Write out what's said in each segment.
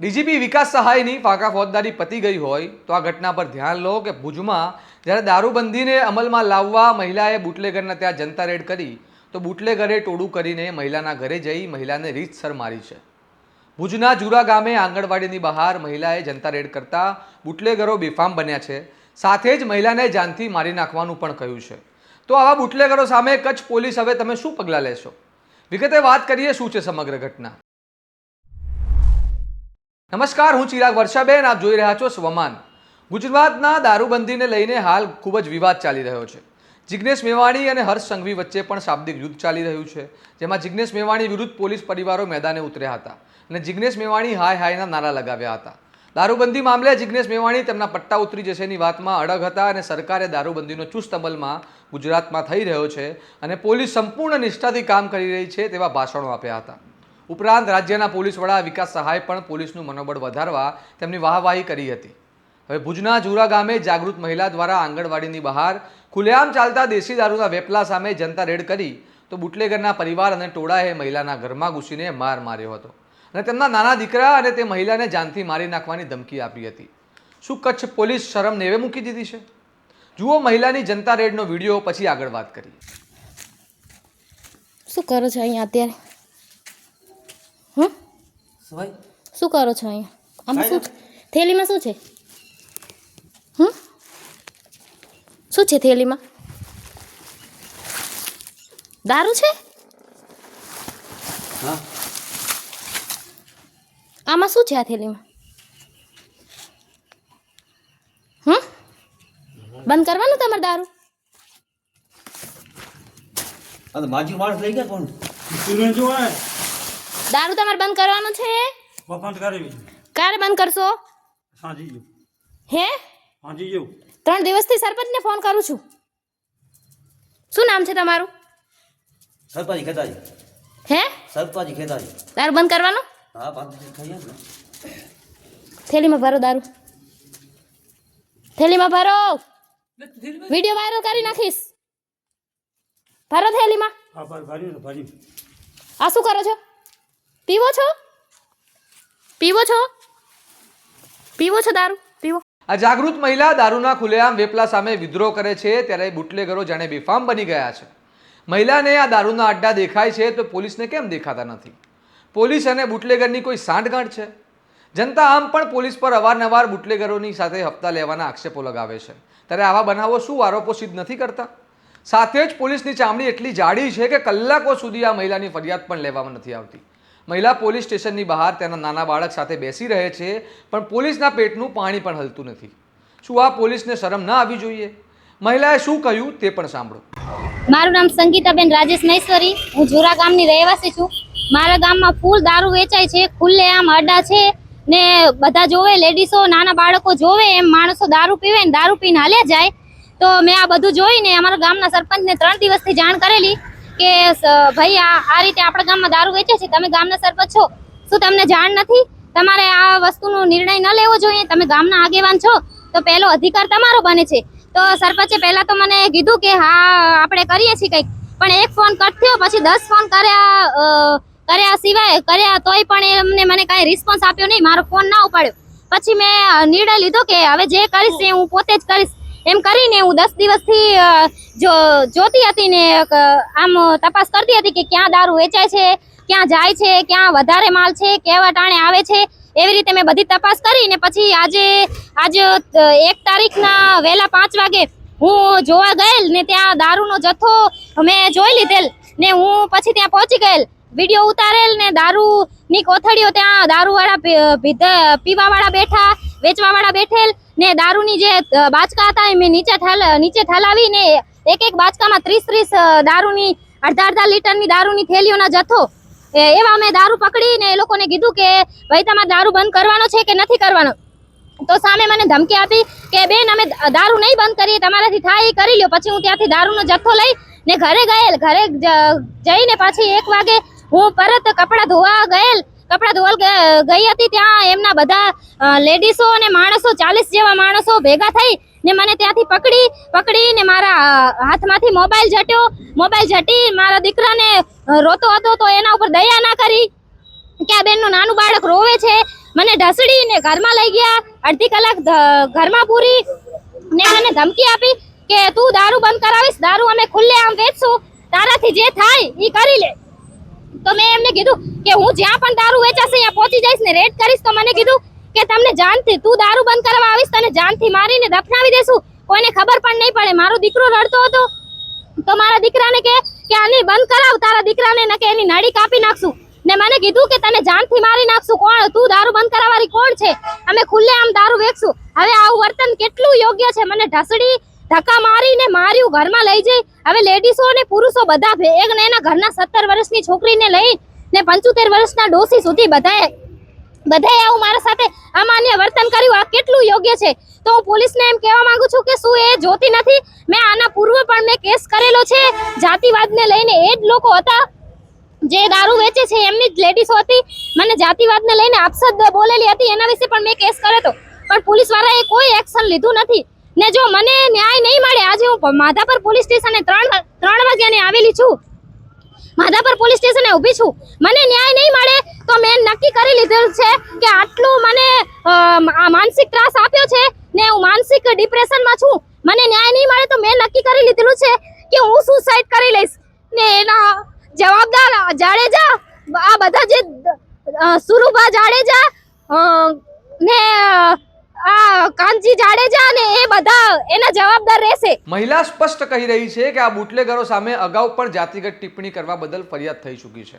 DGP વિકાસ સહાયની ફાંકા ફોજદારી પતી ગઈ હોય તો આ ઘટના પર ધ્યાન લો કે ભુજમાં જ્યારે દારૂબંધીને અમલમાં લાવવા મહિલાએ બુટલેગરના ત્યાં જનતા રેડ કરી, તો બુટલેગરે ટોળું કરીને મહિલાના ઘરે જઈ મહિલાને રીતસર મારી છે. ભુજના જુરા ગામે આંગણવાડીની બહાર મહિલાએ જનતા રેડ કરતા બુટલેગરો બેફામ બન્યા છે. સાથે જ મહિલાને જાનથી મારી નાખવાનું પણ કહ્યું છે. તો આવા બુટલેગરો સામે કચ્છ પોલીસ હવે તમે શું પગલાં લેશો? વિગતે વાત કરીએ શું છે સમગ્ર ઘટના? નમસ્કાર, હું ચિરાગ વર્ષાબેન, આપ જોઈ રહ્યા છો સ્વમાન. ગુજરાતના દારૂબંધીને લઈને હાલ ખૂબ જ વિવાદ ચાલી રહ્યો છે. જિગ્નેશ મેવાણી અને હર્ષ સંઘવી વચ્ચે પણ શાબ્દિક યુદ્ધ ચાલી રહ્યું છે, જેમાં જિગ્નેશ મેવાણી વિરુદ્ધ પોલીસ પરિવારો મેદાને ઉતર્યા હતા અને જિગ્નેશ મેવાણી હાય હાયના નારા લગાવ્યા હતા. દારૂબંધી મામલે જિગ્નેશ મેવાણી તેમના પટ્ટા ઉતરી જશેની વાતમાં અડગ હતા અને સરકારે દારૂબંધીનો ચુસ્ત અમલમાં ગુજરાતમાં થઈ રહ્યો છે અને પોલીસ સંપૂર્ણ નિષ્ઠાથી કામ કરી રહી છે તેવા ભાષણો આપ્યા હતા. ઉપરાંત રાજ્યના પોલીસ વડા વિકાસ સહાય પણ પોલીસનું મનોબળ વધારવા તેમની વાહવાહી કરી હતી. હવે ભુજના જુરા ગામે જાગૃત મહિલા દ્વારા આંગણવાડીની બહાર ખુલ્લેઆમ ચાલતા દેશી દારૂના વેપલા સામે જનતા રેડ કરી તો બુટલેગરના પરિવાર અને ટોળાએ મહિલાના ઘરમાં ઘૂસીને માર માર્યો હતો. અને તેમના નાના દીકરા અને તે મહિલાને જાનથી મારી નાખવાની ધમકી આપી હતી. શું કચ્છ પોલીસ શરમ નેવે મૂકી દીધી છે? જુઓ મહિલાની જનતા રેડનો વીડિયો, પછી આગળ વાત કરી શું કરો છો અહીંયા અત્યારે? શું કરો છો અહીંયા આમાં શું થેલીમાં શું છે હમ શું છે થેલીમાં દારૂ છે આમાં શું છે આ થેલીમાં હમ બંધ કરવાનું તમારે દારૂ માજી માણસ લઈ ગયા કોણ દારૂ તમારે બંધ કરવાનું છે? બંધ કરવી. ક્યારે બંધ કરશો? સાંજી જો હે? સાંજી જો ત્રણ દિવસથી સરપંચને ફોન કરું છું. શું નામ છે તમારું? સરપંચ ખેતાજી. હે? સરપંચ ખેતાજી. દારૂ બંધ કરવાનું? હા બંધ થઈ ગયા ને. થેલીમાં ભરો દારૂ. થેલીમાં ભરો. વીડિયો વાયરલ કરી નાખીશ. ભરો થેલીમાં. આ ભર્યું ભર્યું. આ શું કરો છો? પીવો છો? પીવો છો? પીવો છો દારૂ? પીવો. આ જાગૃત મહિલા દારૂના ખુલ્લેઆમ વેપલા સામે વિદ્રોહ કરે છે, ત્યારે બુટલેગરો જાણે બેફામ બની ગયા છે. મહિલાને આ દારૂના અડ્ડા દેખાય છે, તો પોલીસને કેમ દેખાતા નથી? પોલીસ અને બુટલેગરની કોઈ સાંઠગાંઠ છે? જનતા આમ પણ પોલીસ પર અવારનવાર બુટલેગરોની સાથે હપ્તા લેવાના આક્ષેપો લગાવે છે. ત્યારે આવા બનાવો શું આરોપો સિદ્ધ નથી કરતા? સાથે જ પોલીસની ચામડી એટલી જાડી છે કે કલાકો સુધી આ મહિલાની ફરિયાદ પણ લેવામાં નથી આવતી. મહિલા પોલીસ સ્ટેશનની બહાર તેના નાના બાળક સાથે બેસી રહે છે, પણ પોલીસના પેટનું પાણી પણ હલતું નથી. શું આ પોલીસને શરમ ના આવી જોઈએ? મહિલાએ શું કહ્યું તે પણ સાંભળો. મારું નામ સંગીતાબેન રાજેશ મહેશ્વરી. હું જોરા ગામની રહેવાસી છું. મારા ગામમાં ફૂલ દારૂ વેચાય છે, ખુલ્લે આમ અડા છે ને બધા જોવે, લેડીસો, નાના બાળકો જોવે એમ, માણસો દારૂ પીવે ને દારૂ પીને હાલે જાય. તો મેં આ બધું જોઈને અમારા ગામના સરપંચને ત્રણ દિવસથી જાણ કરેલી કે ભાઈ, આ રીતે આપણા ગામમાં દારૂ વેચે છે, તમે ગામના સરપંચ છો, શું તમને જાણ નથી? તમારે આ વસ્તુનો નિર્ણય ન લેવો જોઈએ, તમે ગામના આગેવાન છો, તો પહેલો અધિકાર તમારો બને છે. તો સરપંચે પહેલા તો મને કીધું કે, હા, આપણે કરીએ છીએ કંઈક. પણ એક ફોન કટ થયો, પછી દસ ફોન કર્યા કર્યા સિવાય, કર્યા તોય પણ એમને મને કાંઈ રિસ્પોન્સ આપ્યો નહીં, મારો ફોન ના ઉપાડ્યો. પછી મેં નિર્ણય લીધો કે, હવે જે કરીશ એ હું પોતે જ કરીશ. એમ કરીને હું દસ દિવસથી જો, જોતી હતી ને આમ તપાસ કરતી હતી કે ક્યાં દારૂ વેચાય છે, ક્યાં જાય છે, ક્યાં વધારે માલ છે, કેવા ટાણે આવે છે, એવી રીતે મેં બધી તપાસ કરી ને પછી આજે આજે એક તારીખના વહેલા પાંચ વાગે હું જોવા ગયેલ ને ત્યાં દારૂનો જથ્થો મેં જોઈ લીધેલ ને હું પછી ત્યાં પહોંચી ગયેલ. વીડિયો ઉતારેલ ને દારૂની કોથળીઓ ત્યાં દારૂવાળા પીવાવાળા બેઠા, વેચવાવાળા બેઠેલ ને દારૂની જે બાચકા હતા, એ મેં નીચે નીચે ઠાલાવી ને એક એક બાચકામાં ત્રીસ ત્રીસ દારૂની, અડધા અડધા લીટરની દારૂની થેલીઓના જથ્થો. એવા અમે દારૂ પકડીને એ લોકોને કીધું કે, ભાઈ, તમારે દારૂ બંધ કરવાનો છે કે નથી કરવાનો? તો સામે મને ધમકી આપી કે, બેન, અમે દારૂ નહીં બંધ કરીએ, તમારાથી થાય કરી લ્યો. પછી હું ત્યાંથી દારૂનો જથ્થો લઈ ને ઘરે ગયેલ. ઘરે જઈને પાછી એક વાગે હું પરત કપડાં ધોવા ગયેલ કપડાં ધોવા ગઈ હતી ત્યાં એમના બધા લેડીસો અને માણસો, ચાલીસ જેવા માણસો ભેગા થઈ ને મને ત્યાંથી પકડી પકડી ને મારા હાથમાંથી મોબાઈલ જટ્યો મોબાઈલ જટી મારા દીકરાને રોતો હતો તો એના ઉપર દયા ના કરી કે આ બેનનું નાનું બાળક રોવે છે. મને ઢસડીને ઘરમાં લઈ ગયા. અડધી કલાક ઘરમાં પૂરી ને મને ધમકી આપી કે તું દારૂ બંધ કરાવીશ, દારૂ અમે ખુલ્લે આમ વેચશું. તારાથી જે થાય એ કરી લે. તો મેં એમને કીધું કે હું જ્યાં પણ દારૂ વેચાશે ત્યાં પહોંચી જઈશ ને રેડ કરીશ તો મને કીધું કે તમને જાનથી તું દારૂ બંધ કરવા આવીશ તને જાનથી મારીને દફનાવી દેશું. કોઈને ખબર પણ નહીં પડે. મારો દીકરો રડતો હતો. તો મારા દીકરાને કે કે આની બંધ કરાવ, તારા દીકરાને ન કે, એની નાડી કાપી નાખશું. ને મને કીધું કે તને જાનથી મારી નાખશું. કોણ? તું દારૂ બંધ કરાવવાળી કોણ છે? અમે ખુલ્લે આમ દારૂ વેચશું. હવે આવું વર્તન કેટલું યોગ્ય છે? મને ઢસડી, ધક્કા મારીને માર્યું, ઘરમાં લઈ જઈ. હવે લેડીસો અને પુરુષો બધા એક એના ઘરના સત્તર વર્ષની છોકરીને લઈ ને પંચોતેર વર્ષના ડોસી સુધી બધાએ બધાએ આવું મારા સાથે અમાન્ય વર્તન કર્યું. આ કેટલું યોગ્ય છે? તો હું પોલીસને એમ કહેવા માંગુ છું કે શું એ જોતી નથી? મેં આના પૂર્વ પણ મેં કેસ કરેલો છે. જાતિવાદને લઈને એ જ લોકો હતા જે દારૂ વેચે છે, એમની જ લેડીસો હતી. મને જાતિવાદને લઈને આપસદ બોલેલી હતી, એના વિશે પણ મેં કેસ કર્યો હતો. પણ પોલીસવાળાએ કોઈ એક્શન લીધું નથી. ને જો મને ન્યાય નહીં મળે, આજે હું માધાપર પોલીસ સ્ટેશને ત્રણ ત્રણ વાગ્યાની આવેલી છું. માધાપર પોલીસ સ્ટેશને ઊભી છું. મને ન્યાય નહીં મળે તો મેં નક્કી કરી લીધેલ છે કે આટલું મને માનસિક ત્રાસ આપ્યો છે ને હું માનસિક ડિપ્રેશનમાં છું. મને ન્યાય નહીં મળે તો મેં નક્કી કરી લીધેલું છે કે હું સુસાઇડ કરી લઈશ. ને એના જવાબદાર જાડેજા, આ બધા જે સુરુભા જાડેજા ને ફરિયાદ થઈ ચૂકી છે.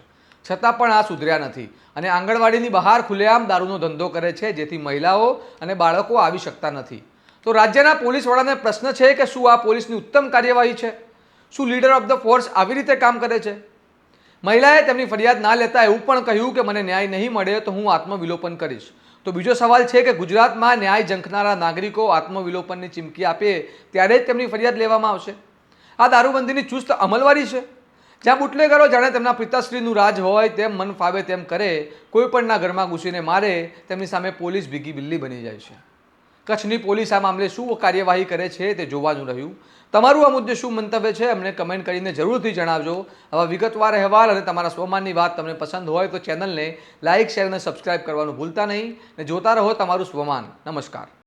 છતાં પણ આ સુધર્યા નથી અને આંગણવાડીની બહાર ખુલ્લેઆમ દારૂનો ધંધો કરે છે જેથી મહિલાઓ અને બાળકો આવી શકતા નથી. તો રાજ્યના પોલીસ વડાને પ્રશ્ન છે કે શું આ પોલીસની ઉત્તમ કાર્યવાહી છે? શું લીડર ઓફ ધ ફોર્સ આવી રીતે કામ કરે છે? મહિલાએ તેમની ફરિયાદ ના લેતા એવું પણ કહ્યું કે મને ન્યાય નહીં મળે તો હું આત્મવિલોપન કરીશ. તો બીજો સવાલ છે કે ગુજરાતમાં ન્યાય ઝંખનારા નાગરિકો આત્મવિલોપનની ચીમકી આપે ત્યારે જ તેમની ફરિયાદ લેવામાં આવશે. આ દારૂબંધીની ચુસ્ત અમલવારી છે. જ્યાં બુટલેગરો જાણે તેમના પિતાશ્રીનું રાજ હોય તેમ મન ફાવે તેમ કરે, કોઈ પણના ઘરમાં ઘૂસીને મારે, તેમની સામે પોલીસ ભીગી બિલ્લી બની જાય છે. કચ્છની પોલીસ આ મામલે શું કાર્યવાહી કરે છે તે જોવાનું રહ્યું. તમારું આ મુદ્દે શું મંતવ્ય છે અમને કમેન્ટ કરીને જરૂરથી જણાવજો. આવા વિગતવાર અહેવાલ અને તમારા સ્વમાનની વાત તમને પસંદ હોય તો ચેનલને લાઇક, શેર અને સબસ્ક્રાઇબ કરવાનું ભૂલતા નહીં. અને જોતા રહો તમારું સ્વમાન. નમસ્કાર.